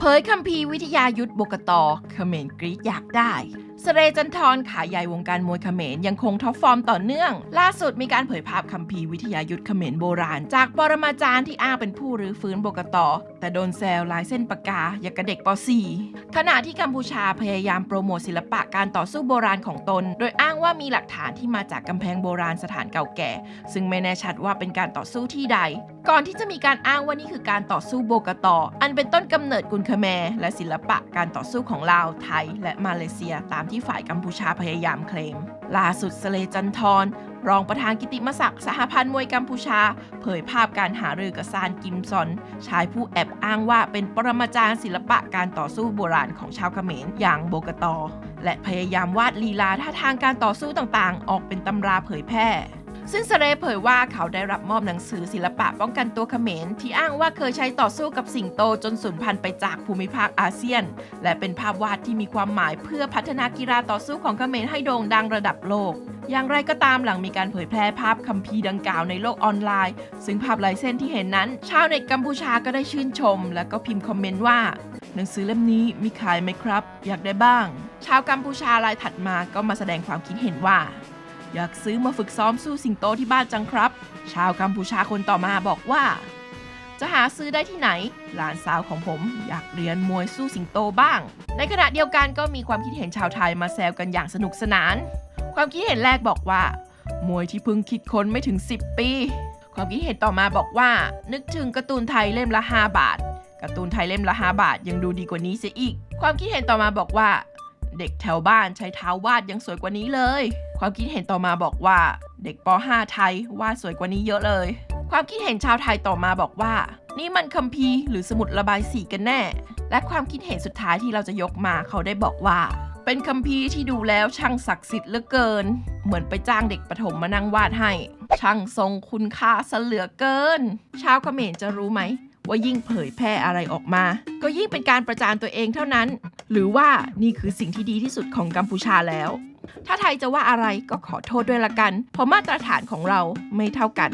เผยคัมภีร์วิทยายุทธบกตเขมรกรีกอยากได้ สเรจันทรขาใหญ่วงการมวยเขมรยังคงท็อปฟอร์มต่อเนื่อง ล่าสุดมีการเผยภาพคัมภีร์วิทยายุทธเขมรโบราณ จากปรมาจารย์ที่อ้างเป็นผู้รื้อฟื้นโบกตอแต่โดนแซวลายเส้นปากกาอย่างกับเด็กป .4 ขณะที่กัมพูชาพยายามโปรโมทศิลปะการต่อสู้โบราณของตน โดยอ้างว่ามีหลักฐานที่มาจากกำแพงโบราณสถานเก่าแก่ ซึ่งไม่แน่ชัดว่าเป็นการต่อสู้ที่ใด ก่อนที่จะมีการอ้างว่านี่คือการต่อสู้โบกตออันเป็นต้นกำเนิดกุนคแมรและศิลปะการต่อสู้ของลาวไทย และมาเลเซียตามที่ฝ่ายกัมพูชาพยายามเคลม ล่าสุดสเลจันทรรองประธานกิติมศักดิ์สหพันธ์มวยกัมพูชา เผยภาพการหารือกับซานกิมซอน ชายผู้แอบอ้างว่าเป็นปรมาจารย์ศิลปะการต่อสู้โบราณของชาวเขมรอย่างโบกตอ และพยายามวาดลีลาท่าทางการต่อสู้ต่างๆ ออกเป็นตำราเผยแพร่ ซึ่งสเรเผยว่าเขาได้รับมอบหนังสือศิลปะป้องกันตัวเขมร ที่อ้างว่าเคยใช้ต่อสู้กับสิงโตจนสูญพันธุ์ไปจากภูมิภาคอาเซียน และเป็นภาพวาดที่มีความหมายเพื่อพัฒนากีฬาต่อสู้ของเขมรให้โด่งดังระดับโลก อย่างไรก็ตามหลังมีการเผยแพร่ภาพคัมภีร์ดังกล่าวในโลกออนไลน์ ซึ่งภาพลายเส้นที่เห็นนั้น ชาวเน็ตกัมพูชาก็ได้ชื่นชม และก็พิมพ์คอมเมนต์ว่าหนังสือเล่มนี้มีขายไหมครับ อยากได้บ้าง ชาวกัมพูชารายถัดมาก็มาแสดงความคิดเห็นว่า อยากซื้อมาฝึกซ้อมสู้สิงโตที่บ้านจังครับ ชาวกัมพูชาคนต่อมาบอกว่า จะหาซื้อได้ที่ไหน หลานสาวของผมอยากเรียนมวยสู้สิงโตบ้าง ในขณะเดียวกันก็มีความคิดเห็นชาวไทยมาแซวกันอย่างสนุกสนาน ความคิดเห็นแรกบอกว่า มวยที่เพิ่งคิดค้นไม่ถึง 10 ปี ความคิดเห็นต่อมาบอกว่า นึกถึงการ์ตูนไทยเล่มละ 5 บาทการ์ตูนไทยเล่มละ 5 บาทยังดูดีกว่านี้เสียอีก ความคิดเห็นต่อมาบอกว่า เด็กแถวบ้านใช้เท้าวาดยังสวยกว่านี้เลย ความคิดเห็นต่อมาบอกว่า เด็กป .5 ไทยวาดสวยกว่านี้เยอะเลย ความคิดเห็นชาวไทยต่อมาบอกว่า นี่มันคัมภีร์หรือสมุดระบายสีกันแน่ และความคิดเห็นสุดท้ายที่เราจะยกมาเขาได้บอกว่า เป็นคัมภีร์ที่ดูแล้วช่างศักดิ์สิทธิ์เหลือเกิน เหมือนไปจ้างเด็กประถมมานั่งวาดให้ ช่างทรงคุณค่าเหลือเกิน ชาวเขมรจะรู้ไหมว่ายิ่งเผยแพร่อะไรออกมา ก็ยิ่งเป็นการประจานตัวเองเท่านั้น หรือว่านี่คือสิ่งที่ดีที่สุดของกัมพูชาแล้ว ถ้าไทยจะว่าอะไรก็ขอโทษด้วยละกัน เพราะมาตรฐานของเราไม่เท่ากัน